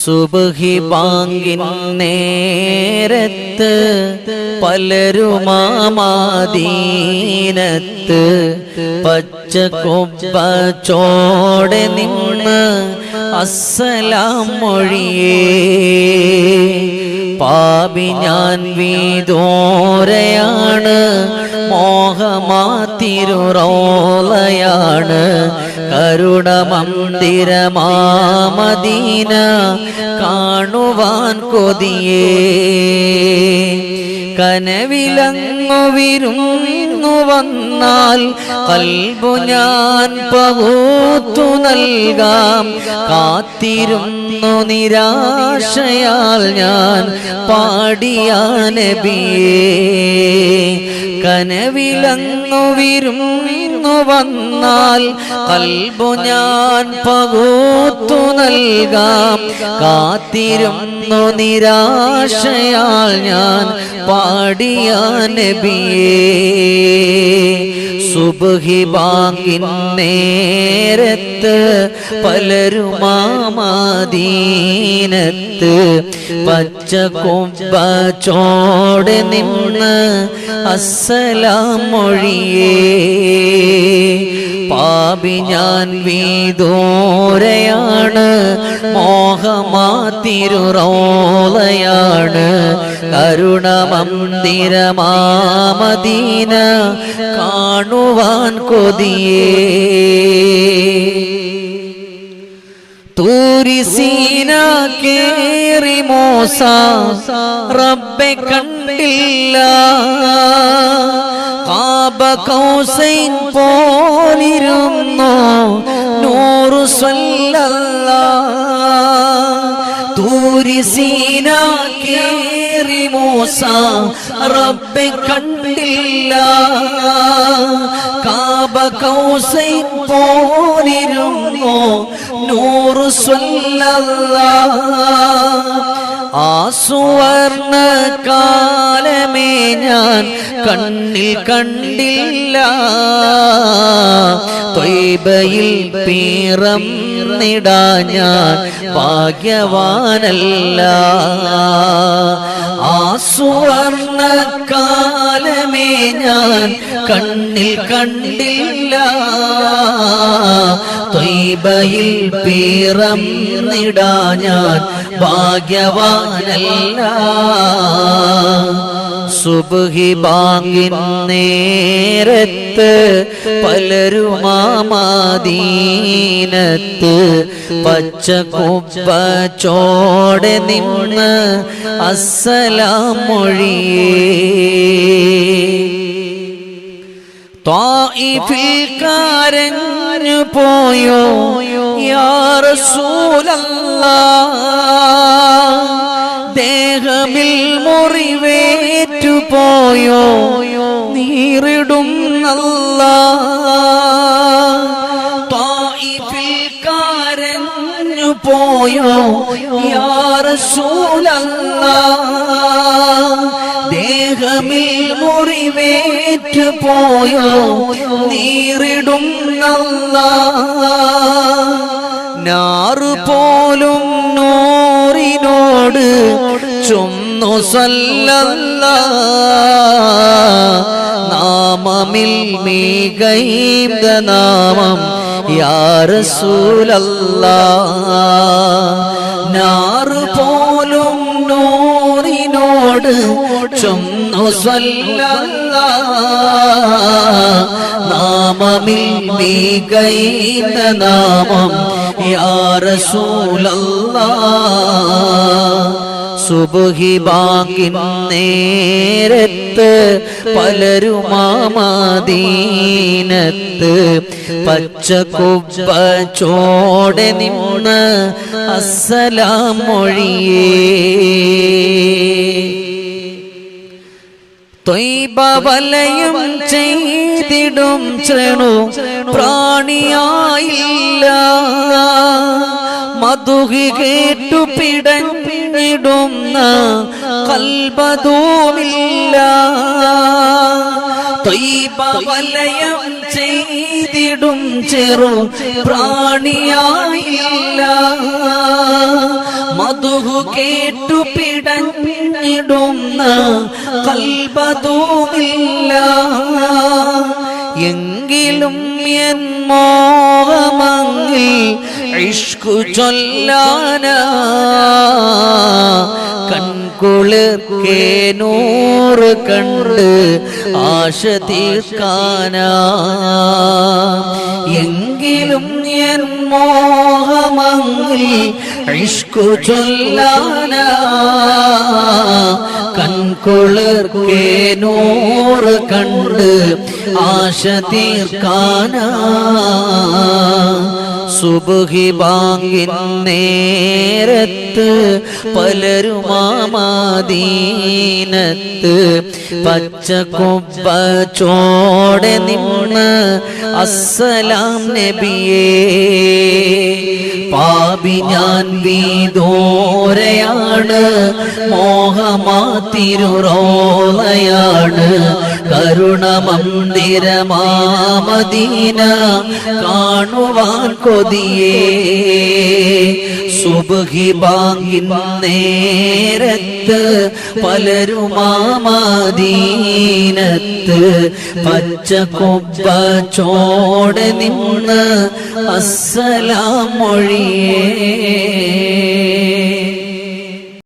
സുബഹി ബാങ്കിൻ നേരത്ത് പലരുമാമാദീനത്ത് പച്ച കൊമ്പ ചോടെ നിന്ന് അസ്സലാം മൊഴിയേ. പാപി ഞാൻ വീതോരയാണ് മോഹമാത്തിരുറോളയാണ് കരുണമന്ദിരമാമദീന കാണുവാൻ കൊതിയേ. കനവിലങ്ങു വിരുന്നു വന്നാൽ കൽബു ഞാൻ പകൂത്തു നൽകാം. കാത്തിരുന്നു നിരാശയാൽ ഞാൻ പാടിയ നബിയേ. കനവിലങ്ങു വിരുന്നു വന്നാൽ കൽബു ഞാൻ പകൂത്തു നൽകാം. കാത്തിരുന്നു നിരാശയാൽ ഞാൻ പാടിയ നബിയേ സുബഹി ബാങ്കിൻ നേരത്ത് പലരുമാമാദീനത്ത് പച്ച കൊമ്പ ചോടെ നിന്ന് അസ്സലാം മൊഴിയേ. പാപി ഞാൻ വീതോരയാണ് മോഹമാതിരുറോളയാണ് കരുണമന്ദിരമാമദീന കാണുവാൻ കൊതിയേ. തൂരിസീന കേറി മോസ റബ്ബെ കണ്ടില്ല. കൗസൈൻ പോലിരുന്നു. നൂറു സ്വല്ലല്ല. തൂരിസീന കേറി മൂസ. റബ്ബെ കണ്ടില്ല. കാബ കൗസൈൻ പോലിരുന്നു. നൂറു സ്വല്ലല്ല. ആ സുവർണ കാലമേ ഞാൻ കണ്ണിൽ കണ്ടില്ല. തൊയ്ബയിൽ പീറം നിടാ ഞാൻ ഭാഗ്യവാനല്ല. ആ സുവർണ കാലമേ ഞാൻ കണ്ണിൽ കണ്ടില്ല. തൊയ്ബയിൽ പീറം നിടാ ഞാൻ ഭാഗ്യവാനല്ല. സുബുഹി ബാങ്കിൻ നേരത്ത് പലരുമാമാദീനത്ത് പച്ച കുപ്പ ചോടെ നിന്ന് അസ്സലാം മൊഴിയേ പോയോ? യാ റസൂലല്ലാ. ദേഹമിൽ മുറിവേറ്റു പോയോ? നീറിടും നല്ല ത്വായിഫിൽ കാരഞ്ഞു പോയോ? യാ റസൂലല്ലാ. ദേഹമിൽ മുറിവേറ്റു പോയോ? നീറിടും നല്ല നാറു പോലും നൂറിനോട് ചൊന്നു സല്ലല്ല. നാമമിൽ മീകൈന്ത നാമം യാറസൂലല്ല നാറു പോലും നൂറിനോട് ചൊന്നു സല്ലല്ല. നാമമിൽ മീകൈന്ത നാമം യാറസൂലല്ലാ സുബുഹി ബാക്കി നേരത്ത് പലരുമാമദീനത്ത് പച്ച കുബ്ബ ചോടെ നിന്ന് അസലാം മൊഴിയേ തൊയ്ബവലയം ചെയ്തിടും ശ്രേണു പ്രാണിയായില്ല മധുഹി കേട്ടു പിടഞ്ഞിടുന്ന കൽബതൂമില്ല വലയം ചെയ്തിടും ചെറു പ്രാണിയായില്ല മധുഹു കേട്ടു പിടഞ്ഞിടുന്ന കൽബതൂമില്ല എങ്കിലും എൻ മോഹമങ്ങിൽ ഇഷ്കു ചൊല്ലാന. കൺകുളിർക്കേ നൂറ് കണ്ട് ആശ തീർക്കാന. എങ്കിലും എൻ മോഹമങ്ങിൽ ഇഷ്കു ചൊല്ലാന. കൺകുളിർക്കേ നൂറ് കണ്ട് ആശ തീർക്കാനാ. സുബുഹി ബാങ്കിൻ നേരത്ത് പലരുമാമാദീനത്ത് പച്ച കൊമ്പ ചോടെ നിന്ന് അസ്സലാം നബിയേ പാപി ഞാൻ വീതോരയാണ് മോഹമാത്തിരുറോളയാണ് കരുണമന്ദിരമാമദീന കാണുവാൻ കൊതിയേ. സുബഹി ബാങ്കി നേരത്ത് പലരുമാമദീനത്ത് പച്ച കൊപ്പ ചോടെ നിന്ന് അസ്സലാം മൊഴിയേ